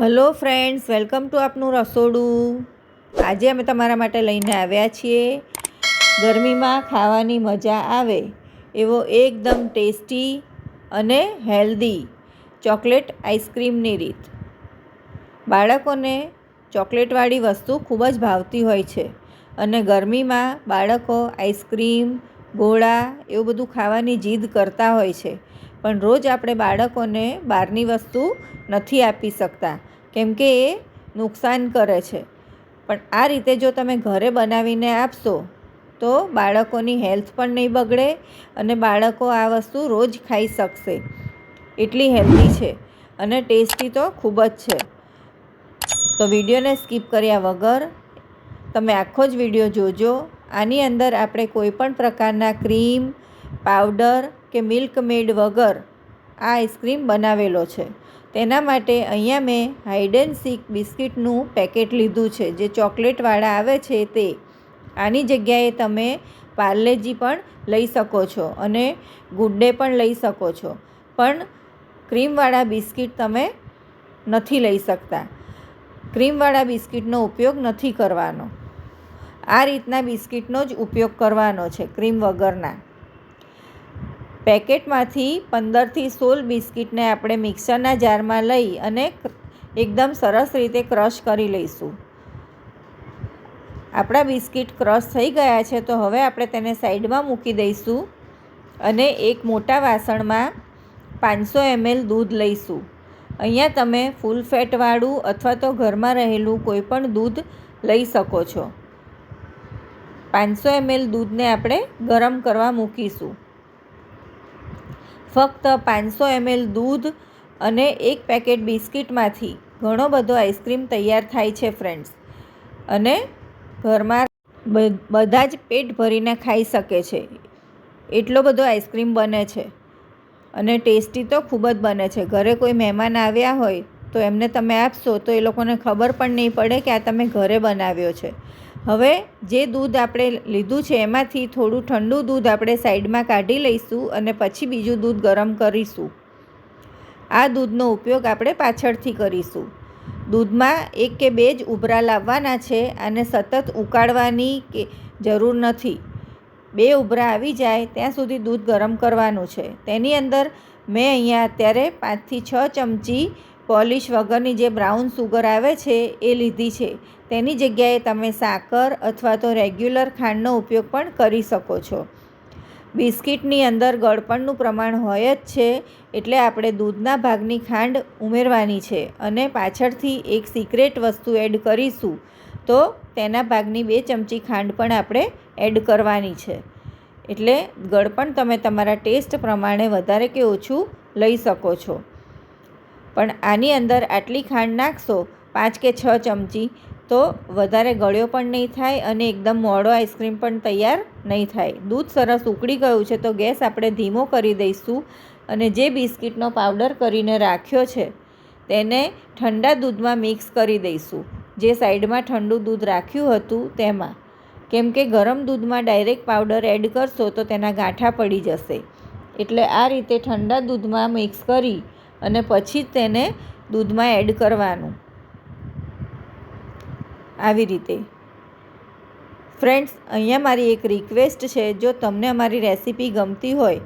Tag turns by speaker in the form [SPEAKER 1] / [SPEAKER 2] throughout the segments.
[SPEAKER 1] Hello friends, welcome to આપનું રસોડું. આજે અમે તમારા માટે લઈને આવ્યા છીએ. ગરમીમાં ખાવાની મજા આવે એવો એકદમ ટેસ્ટી અને હેલ્ધી ચોકલેટ આઈસ્ક્રીમની રીત. બાળકોને ચોકલેટવાળી વસ્તુ ખૂબ જ ભાવતી હોય છે અને ગરમીમાં બાળકો આઈસ્ક્રીમ, ગોળા એવું બધું ખાવાની જીદ કરતા હોય છે. પણ રોજ આપણે બાળકોને બહારની વસ્તુ નથી આપી શકતા, કેમ કે એ નુકસાન કરે છે. પણ આ રીતે જો તમે ઘરે બનાવીને આપશો, તો બાળકોની હેલ્થ પણ નહીં બગડે અને બાળકો આ વસ્તુ રોજ ખાઈ શકશે. એટલી હેલ્ધી છે અને ટેસ્ટી તો ખૂબ જ છે. તો વિડીયોને સ્કીપ કર્યા વગર તમે આખો જ વીડિયો જોજો. આની અંદર આપણે કોઈ પણ પ્રકારના ક્રીમ, પાવડર કે મિલ્ક મેડ વગર આ આઈસ્ક્રીમ બનાવેલો છે. તેના માટે અહીંયા મેં હાઈડ એન્ડ સીક બિસ્કિટનું પેકેટ લીધું છે. જે ચોકલેટવાળા આવે છે તે. આની જગ્યાએ તમે પાર્લેજી પણ લઈ શકો છો અને ગુડ ડે પણ લઈ શકો છો. પણ ક્રીમવાળા બિસ્કિટ તમે નથી લઈ શકતા. ક્રીમવાળા બિસ્કિટનો ઉપયોગ નથી કરવાનો. આ રીતના બિસ્કિટનો જ ઉપયોગ કરવાનો છે ક્રીમ વગરના. પેકેટમાંથી પંદરથી સોળ બિસ્કિટને આપણે મિક્સરના જારમાં લઈ અને એકદમ સરસ રીતે ક્રશ કરી લઈશું. આપણા બિસ્કિટ ક્રશ થઈ ગયા છે તો હવે આપણે તેને સાઈડમાં મૂકી દઈશું અને એક મોટા વાસણમાં પાંચસો એમએલ દૂધ લઈશું. અહીંયા તમે ફૂલ ફેટવાળું અથવા તો ઘરમાં રહેલું કોઈ પણ દૂધ લઈ શકો છો. પાંચસો એમએલ દૂધને આપણે ગરમ કરવા મૂકીશું. ફક્ત પાંચસો એમએલ દૂધ અને એક પેકેટ બિસ્કિટમાંથી ઘણો બધો આઈસ્ક્રીમ તૈયાર થાય છે ફ્રેન્ડ્સ અને ઘરમાં બધા જ પેટ ભરીને ખાઈ શકે છે. એટલો બધો આઈસ્ક્રીમ બને છે. અને ટેસ્ટી તો ખૂબ જ બને છે. ઘરે કોઈ મહેમાન આવ્યા હોય તો એમને તમે આપશો તો એ લોકોને ખબર પણ નહીં પડે કે આ તમે ઘરે બનાવ્યો છે. હવે જે દૂધ આપણે લીધું છે એમાંથી થોડું ઠંડુ દૂધ આપણે સાઈડમાં કાઢી લઈશું અને પછી બીજું દૂધ ગરમ કરીશું. આ દૂધનો ઉપયોગ આપણે પાછળથી કરીશું. દૂધમાં એક કે બે જ ઉભરા લાવવાના છે અને સતત ઉકાળવાની કે જરૂર નથી. બે ઉભરા આવી જાય ત્યાં સુધી દૂધ ગરમ કરવાનું છે. તેની અંદર મેં અહીંયા અત્યારે પાંચથી છ ચમચી પોલિશ વગરની જે બ્રાઉન સુગર આવે છે, એ લીધી છે. તેની જગ્યાએ તમે સાકર અથવા તો રેગ્યુલર ખાંડનો ઉપયોગ પણ કરી શકો છો. બિસ્કિટની અંદર ગળપણનું પ્રમાણ હોય જ છે, એટલે આપણે દૂધના ભાગની ખાંડ ઉમેરવાની છે અને પાછળથી એક સિક્રેટ વસ્તુ એડ કરીશું. તો તેના ભાગની બે ચમચી ખાંડ પણ આપણે એડ કરવાની છે. એટલે ગળપણ તમે તમારા ટેસ્ટ પ્રમાણે વધારે કે ઓછું લઈ શકો છો. પણ આની અંદર આટલી ખાંડ નાખશો પાંચ કે છ ચમચી, તો વધારે ગળ્યો પણ નહીં થાય અને એકદમ મોડો આઈસ્ક્રીમ પણ તૈયાર નહીં થાય. દૂધ સરસ ઉકળી ગયું છે, તો ગેસ આપણે ધીમો કરી દઈશું અને જે બિસ્કિટનો પાવડર કરીને રાખ્યો છે, તેને ઠંડા દૂધમાં મિક્સ કરી દઈશું. જે સાઈડમાં ઠંડુ દૂધ રાખ્યું હતું તેમાં. કેમ કે ગરમ દૂધમાં ડાયરેક્ટ પાવડર એડ કરશો તો તેના ગાંઠા પડી જશે. એટલે આ રીતે ઠંડા દૂધમાં મિક્સ કરી અને પછી તેને દૂધમાં એડ કરવાનું. આવી રીતે. ફ્રેન્ડ્સ, અહીંયા મારી એક રિક્વેસ્ટ છે, જો તમને અમારી રેસીપી ગમતી હોય,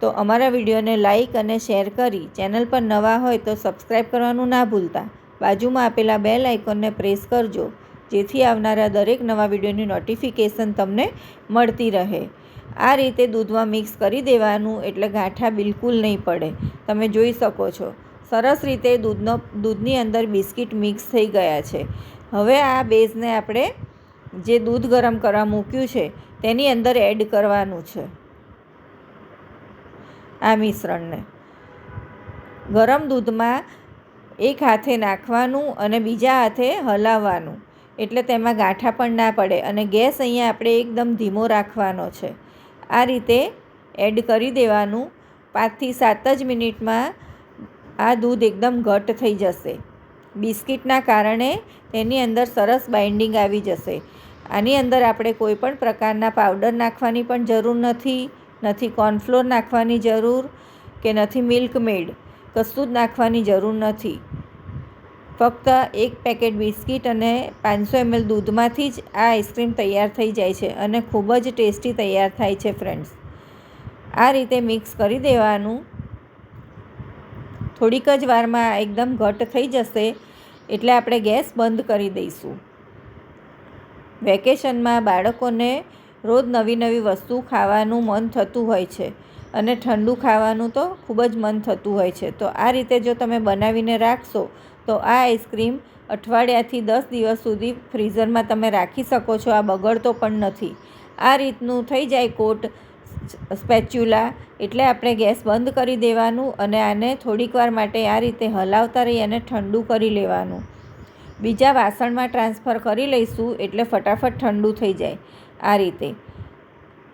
[SPEAKER 1] તો અમારા વિડીયોને લાઈક અને શેર કરી, ચેનલ પર નવા હોય તો સબસ્ક્રાઈબ કરવાનું ના ભૂલતા. બાજુમાં આપેલા બેલ આઇકોનને પ્રેસ કરજો, જેથી આવનારા દરેક નવા વિડીયોની નોટિફિકેશન તમને મળતી રહે. આ રીતે દૂધમાં મિક્સ કરી દેવાનું એટલે ગાંઠા બિલકુલ નહીં પડે. તમે જોઈ શકો છો. સરસ રીતે દૂધનો, દૂધની અંદર બિસ્કિટ મિક્સ થઈ ગયા છે. હવે આ બેઝને આપણે જે દૂધ ગરમ કરવા મૂક્યું છે, તેની અંદર એડ કરવાનું છે. આ મિશ્રણને. ગરમ દૂધમાં એક હાથે નાખવાનું અને બીજા હાથે હલાવવાનું. એટલે તેમાં ગાંઠા પણ ના પડે અને ગેસ અહીંયા આપણે એકદમ ધીમો રાખવાનો છે. આ રીતે એડ કરી દેવાનું. પાંચથી સાત જ મિનિટમાં આ દૂધ એકદમ ઘટ થઈ જશે. બિસ્કિટના કારણે તેની અંદર સરસ બાઇન્ડિંગ આવી જશે. આની અંદર આપણે કોઈ પણ પ્રકારના પાવડર નાખવાની પણ જરૂર નથી નથી કોર્નફ્લોર નાખવાની જરૂર કે નથી મિલ્ક મેડ કશું જ નાખવાની જરૂર નથી. ફક્ત એક પેકેટ બિસ્કિટ અને પાંચસો એમએલ દૂધમાંથી જ આ આઈસ્ક્રીમ તૈયાર થઈ જાય છે અને ખૂબ જ ટેસ્ટી તૈયાર થાય છે ફ્રેન્ડ્સ આ રીતે મિક્સ કરી દેવાનું. થોડીક જ વારમાં એકદમ ઘટ થઈ જશે એટલે આપણે ગેસ બંધ કરી દઈશું. વેકેશનમાં બાળકોને રોજ નવી નવી વસ્તુ ખાવાનું મન થતું હોય છે અને ઠંડુ ખાવાનું તો ખૂબ જ મન થતું હોય છે. તો આ રીતે જો તમે બનાવીને રાખશો તો આ આઈસ્ક્રીમ અઠવાડિયાથી દસ દિવસ સુધી ફ્રીઝરમાં તમે રાખી શકો છો, આ બગડતો પણ નથી. આ રીતનું થઈ જાય કોટ સ્પેચ્યુલા એટલે આપણે ગેસ બંધ કરી દેવાનું અને આને થોડીક વાર માટે આ રીતે હલાવતા રહી અને ઠંડુ કરી લેવાનું. બીજા વાસણમાં ટ્રાન્સફર કરી લઈશું એટલે ફટાફટ ઠંડુ થઈ જાય આ રીતે.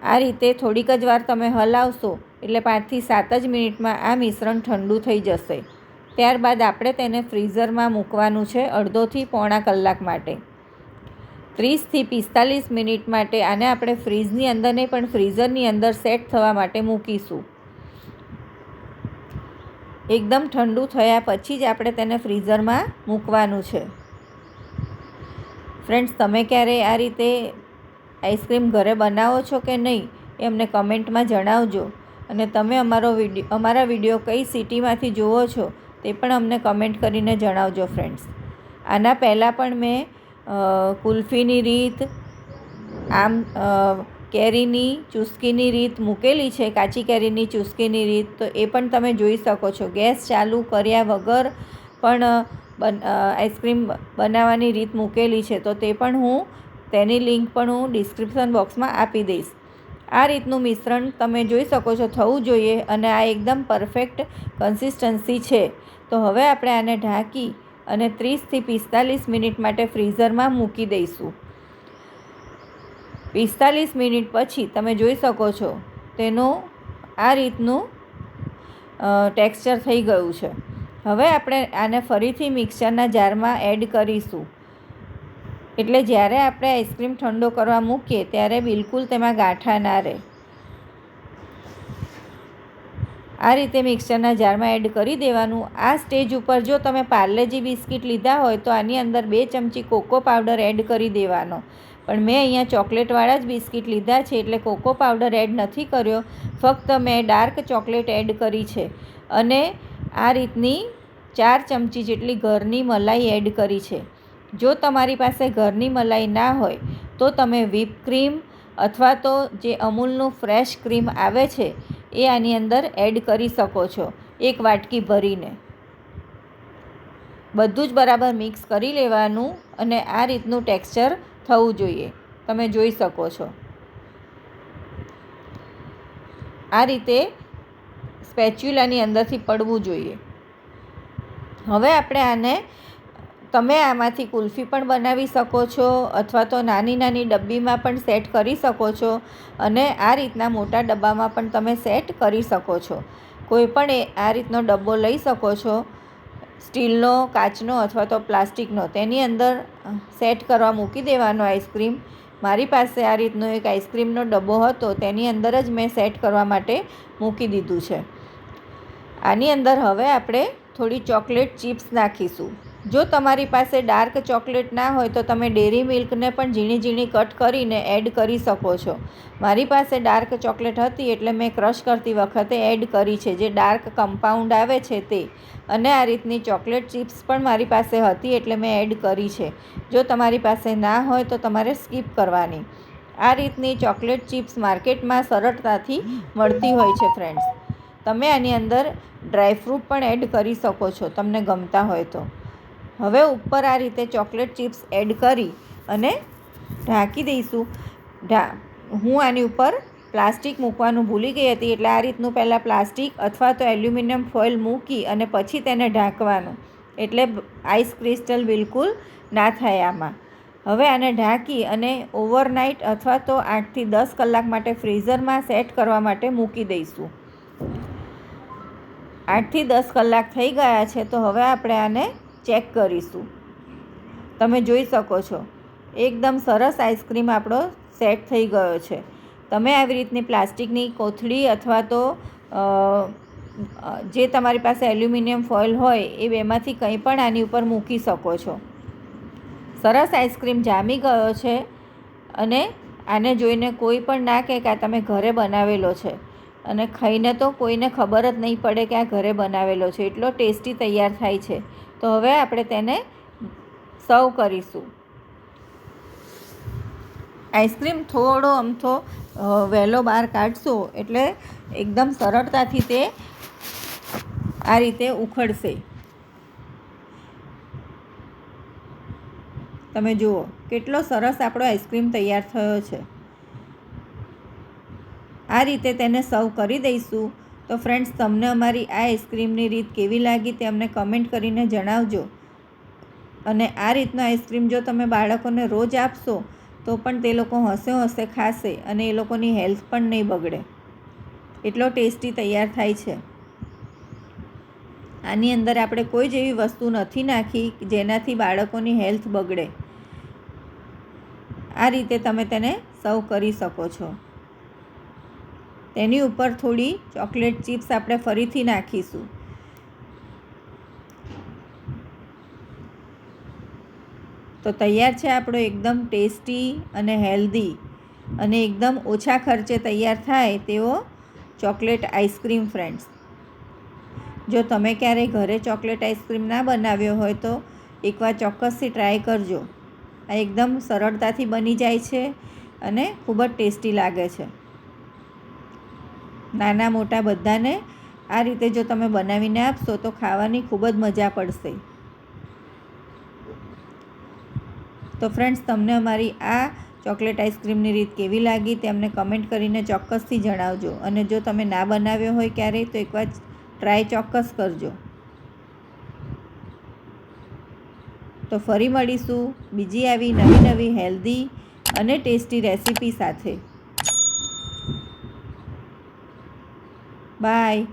[SPEAKER 1] આ રીતે થોડીક જ વાર તમે હલાવશો એટલે પાંચથી સાત જ મિનિટમાં આ મિશ્રણ ઠંડુ થઈ જશે. ત્યારબાદ આપણે તેને ફ્રીઝરમાં મૂકવાનું છે અડધોથી પોણા કલાક માટે. ત્રીસથી પિસ્તાલીસ મિનિટ માટે આને આપણે ફ્રીજની અંદર નહીં, પણ ફ્રીઝરની અંદર સેટ થવા માટે મૂકીશું. એકદમ ઠંડુ થયા પછી જ આપણે તેને ફ્રીઝરમાં મૂકવાનું છે. ફ્રેન્ડ્સ, તમે ક્યારે આ રીતે આઈસ્ક્રીમ ઘરે બનાવો છો કે નહીં, એ અમને કમેન્ટમાં જણાવજો. અને તમે અમારો વીડિયો, અમારા વીડિયો કઈ સિટીમાંથી જુઓ છો તે પણ અમને કમેન્ટ કરીને જણાવજો ફ્રેન્ડ્સ આના પહેલાં પણ મેં કુલ્ફીની રીત, આમ કેરીની ચુસ્કીની રીત મૂકેલી છે, કાચી કેરીની ચુસ્કીની રીત, તો એ પણ તમે જોઈ શકો છો. ગેસ ચાલુ કર્યા વગર પણ બન આઈસ્ક્રીમ બનાવવાની રીત મૂકેલી છે, તો તે પણ હું, તેની લિંક પણ હું ડિસ્ક્રિપ્શન બોક્સમાં આપી દઈશ. આ રીતનું મિશ્રણ તમે જોઈ શકો છો, થવું જોઈએ અને આ એકદમ પરફેક્ટ કન્સિસ્ટન્સી છે. તો હવે આપણે આને ઢાંકી અને ત્રીસથી પિસ્તાલીસ મિનિટ માટે ફ્રીઝરમાં મૂકી દઈશું. પિસ્તાલીસ મિનિટ પછી તમે જોઈ શકો છો, તેનું આ રીતનું ટેક્સચર થઈ ગયું છે. હવે આપણે આને ફરીથી મિક્સરના જારમાં એડ કરીશું. એટલે જ્યારે આપણે આઈસ્ક્રીમ ઠંડો કરવા મૂકીએ, ત્યારે બિલકુલ તેમાં ગાંઠા ના રહે. આ રીતે મિક્સરના જારમાં એડ કરી દેવાનું. આ સ્ટેજ ઉપર જો તમે પાર્લેજી બિસ્કિટ લીધા હોય, તો આની અંદર બે ચમચી કોકો પાવડર એડ કરી દેવાનો. પણ મેં અહીંયા ચોકલેટવાળા જ બિસ્કિટ લીધા છે, એટલે કોકો પાવડર એડ નથી કર્યો. ફક્ત મેં ડાર્ક ચોકલેટ એડ કરી છે. અને આ રીતની ચાર ચમચી જેટલી ઘરની મલાઈ એડ કરી છે. જો તમારી પાસે ઘરની મલાઈ ના હોય, તો તમે વ્હીપ ક્રીમ અથવા તો જે અમૂલનું ફ્રેશ ક્રીમ આવે છે, એ આની અંદર એડ કરી શકો છો, એક વાટકી ભરીને. બધું જ બરાબર મિક્સ કરી લેવાનું અને આ રીતનું ટેક્સચર થવું જોઈએ. તમે જોઈ શકો છો. આ રીતે સ્પેચ્યુલાની અંદરથી પડવું જોઈએ. હવે આપણે આને તમે આમાંથી કુલ્ફી પણ બનાવી શકો છો અથવા તો નાની નાની ડબ્બીમાં પણ સેટ કરી શકો છો અને આ રીતના મોટા ડબ્બામાં પણ તમે સેટ કરી શકો છો. કોઈ પણ એ આ રીતનો ડબ્બો લઈ શકો છો. સ્ટીલનો, કાચનો અથવા તો પ્લાસ્ટિકનો. તેની અંદર સેટ કરવા મૂકી દેવાનો આઈસ્ક્રીમ. મારી પાસે આ રીતનો એક આઈસ્ક્રીમનો ડબ્બો હતો. તેની અંદર જ મેં સેટ કરવા માટે મૂકી દીધું છે. આની અંદર હવે આપણે થોડી ચોકલેટ ચિપ્સ નાખીશું. જો તમારી પાસે ડાર્ક ચોકલેટ ના હોય તો તમે ડેરી મિલ્કને પણ ઝીણી ઝીણી કટ કરીને એડ કરી શકો છો. મારી પાસે ડાર્ક ચોકલેટ હતી એટલે મેં ક્રશ કરતી વખતે એડ કરી છે. જે ડાર્ક કમ્પાઉન્ડ આવે છે તે. અને આ રીતની ચોકલેટ ચિપ્સ પણ મારી પાસે હતી એટલે મેં એડ કરી છે. જો તમારી પાસે ના હોય તો તમારે સ્કીપ કરવાની. આ રીતની ચોકલેટ ચિપ્સ માર્કેટમાં સરળતાથી મળતી હોય છે, ફ્રેન્ડ્સ. તમે આની અંદર ડ્રાયફ્રૂટ પણ એડ કરી શકો છો, તમને ગમતા હોય તો. હવે ઉપર આ રીતે ચોકલેટ ચિપ્સ એડ કરી અને ઢાંકી દઈશું. ઢા, હું આની ઉપર પ્લાસ્ટિક મૂકવાનું ભૂલી ગઈ હતી એટલે આ રીતનું પહેલાં પ્લાસ્ટિક અથવા તો એલ્યુમિનિયમ ફોઇલ મૂકી અને પછી તેને ઢાંકવાનું. એટલે આઈસ ક્રિસ્ટલ બિલકુલ ના થાય આમાં. હવે આને ઢાંકી અને ઓવરનાઇટ અથવા તો આઠથી દસ કલાક માટે ફ્રીઝરમાં સેટ કરવા માટે મૂકી દઈશું. આઠથી દસ કલાક થઈ ગયા છે તો હવે આપણે આને ચેક કરીશું. તમે જોઈ શકો છો. એકદમ સરસ આઈસ્ક્રીમ આપણો સેટ થઈ ગયો છે. તમે આવી રીતની પ્લાસ્ટિકની કોથળી અથવા તો જે તમારી પાસે એલ્યુમિનિયમ ફોઇલ હોય એ બેમાંથી કંઈ પણ આની ઉપર મૂકી શકો છો. સરસ આઈસ્ક્રીમ જામી ગયો છે અને આને જોઈને કોઈ પણ ના કહે કે આ તમે ઘરે બનાવેલો છે. અને ખાઈને તો કોઈને ખબર જ નહીં પડે કે આ ઘરે બનાવેલો છે. એટલો ટેસ્ટી તૈયાર થાય છે. તો હવે આપણે તેને સર્વ કરીશું. આઈસ્ક્રીમ થોડો અમથો વહેલો બહાર કાઢશો એટલે એકદમ સરળતાથી તે આ રીતે ઉખડશે. તમે જુઓ, કેટલો સરસ આપણો આઈસ્ક્રીમ તૈયાર થયો છે. આ રીતે તેને સર્વ કરી દઈશું. તો ફ્રેન્ડ્સ તમને અમારી આ આઈસ્ક્રીમની રીત કેવી લાગી તે અમને કમેન્ટ કરીને જણાવજો. અને આ રીતનો આઈસ્ક્રીમ જો તમે બાળકોને રોજ આપશો, તો પણ તે લોકો હસે હસે ખાશે અને એ લોકોની હેલ્થ પણ નહીં બગડે. એટલો ટેસ્ટી તૈયાર થાય છે. આની અંદર આપણે કોઈ જ એવી વસ્તુ નથી નાખી જેનાથી બાળકોની હેલ્થ બગડે. આ રીતે તમે તેને સર્વ કરી શકો છો. તેની ઉપર થોડી ચોકલેટ ચિપ્સ આપણે ફરીથી નાખીશું. તો તૈયાર છે આપણો એકદમ ટેસ્ટી અને હેલ્ધી અને એકદમ ઓછા ખર્ચે તૈયાર થાય તેવો ચોકલેટ આઈસ્ક્રીમ ફ્રેન્ડ્સ. જો તમે ક્યારેય ઘરે ચોકલેટ આઈસ્ક્રીમ ના બનાવ્યો હોય તો એકવાર ચોક્કસથી ટ્રાય કરજો. આ એકદમ સરળતાથી બની જાય છે અને ખૂબ જ ટેસ્ટી લાગે છે. નાના મોટા બધાને આ રીતે જો તમે બનાવીને આપશો તો ખાવાની ખૂબ જ મજા પડશે. તો ફ્રેન્ડ્સ, તમને અમારી આ ચોકલેટ આઈસ્ક્રીમની રીત કેવી લાગી તે અમને કમેન્ટ કરીને ચોક્કસથી જણાવજો. અને જો તમે ના બનાવ્યો હોય ક્યારેય તો એકવાર ટ્રાય ચોક્કસ કરજો. તો ફરી મળીશું બીજી આવી નવી નવી હેલ્ધી અને ટેસ્ટી રેસીપી સાથે. Bye.